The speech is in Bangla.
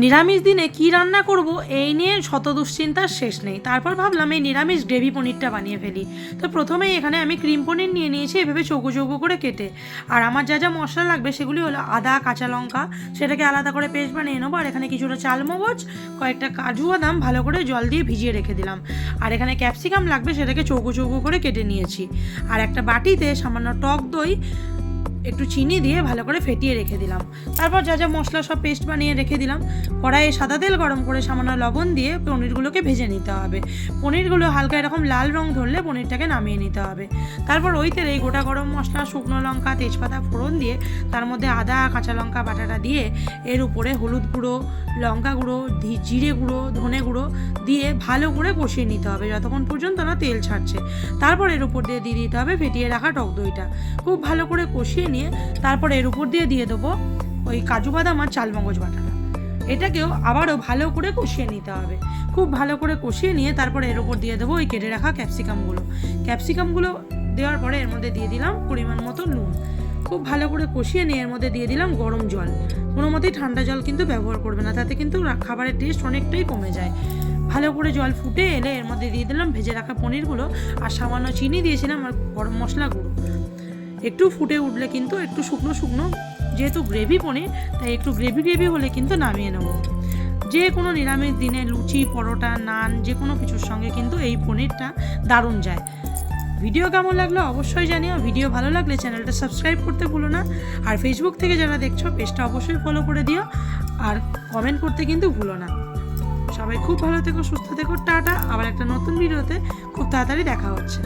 নিরামিষ দিনে কি রান্না করব, এই নিয়ে শত দুশ্চিন্তার শেষ নেই। তারপর ভাবলাম এই নিরামিষ গ্রেভি পনিরটা বানিয়ে ফেলি। তো প্রথমেই এখানে আমি ক্রিম পনির নিয়ে নিয়েছি, এভাবে চৌকো চৌকো করে কেটে। আর আমার যা যা মশলা লাগবে সেগুলি হলো আদা, কাঁচা লঙ্কা, সেটাকে আলাদা করে পেস্ট বানিয়ে নেব। আর এখানে কিছুটা চালমগজ কয়েকটা কাজু বাদাম ভালো করে জল দিয়ে ভিজিয়ে রেখে দিলাম। আর এখানে ক্যাপসিকাম লাগবে সেটাকে চৌকো চৌকো করে কেটে নিয়েছি। আর একটা বাটিতে সামান্য টক দই একটু চিনি দিয়ে ভালো করে ফেটিয়ে রেখে দিলাম। তারপর যা যা মশলা সব পেস্ট বানিয়ে রেখে দিলাম। কড়াইয়ে সাদা তেল গরম করে সামান্য লবণ দিয়ে পনিরগুলোকে ভেজে নিতে হবে। পনিরগুলো হালকা এরকম লাল রং ধরলে পনিরটাকে নামিয়ে নিতে হবে। তারপর ওই তেলেই গোটা গরম মশলা, শুকনো লঙ্কা, তেজপাতা ফোড়ন দিয়ে তার মধ্যে আদা, কাঁচা লঙ্কা, বাটাটা দিয়ে এর উপরে হলুদ গুঁড়ো, লঙ্কা গুঁড়ো জিরে গুঁড়ো, ধনে গুঁড়ো দিয়ে ভালো করে কষিয়ে নিতে হবে যতক্ষণ পর্যন্ত না তেল ছাড়ছে। তারপর এর উপর দিয়ে দিয়ে দিতে হবে ফেটিয়ে রাখা টক দইটা। খুব ভালো করে কষিয়ে নিয়ে তারপর এর উপর দিয়ে দিয়ে দেবো ওই কাজু বাদাম আর চালমগজ বাটাটা। এটাকেও আবারও ভালো করে কষিয়ে নিতে হবে। খুব ভালো করে কষিয়ে নিয়ে তারপর এর উপর দিয়ে দেবো ওই কেটে রাখা ক্যাপসিকামগুলো। ক্যাপসিকামগুলো দেওয়ার পরে এর মধ্যে দিয়ে দিলাম পরিমাণ মতো নুন। খুব ভালো করে কষিয়ে নিয়ে এর মধ্যে দিয়ে দিলাম গরম জল। কোনো মতেই ঠান্ডা জল কিন্তু ব্যবহার করবে না, তাতে কিন্তু খাবারের টেস্ট অনেকটাই কমে যায়। ভালো করে জল ফুটে এলে এর মধ্যে দিয়ে দিলাম ভেজে রাখা পনিরগুলো আর সামান্য চিনি দিয়েছিলাম আর গরম মশলা গুঁড়ো। একটু ফুটে উঠলে কিন্তু একটু শুকনো শুকনো, যেহেতু গ্রেভি পনির তাই একটু গ্রেভি গ্রেভি হলে কিন্তু নামিয়ে নেব। যে কোনো নিরামিষ দিনে লুচি, পরোটা, নান যে কোনো কিছুর সঙ্গে কিন্তু এই পনিরটা দারুণ যায়। ভিডিও কেমন লাগল অবশ্যই জানিও। ভিডিও ভালো লাগলে চ্যানেলটা সাবস্ক্রাইব করতে ভুলো না। আর ফেসবুক থেকে যারা দেখছ, পেজটা অবশ্যই ফলো করে দিও। আর কমেন্ট করতে কিন্তু ভুলো না। সবাই খুব ভালো থেকো, সুস্থ থেকো, টাটা। আবার একটা নতুন ভিডিওতে খুব তাড়াতাড়ি দেখা হচ্ছে।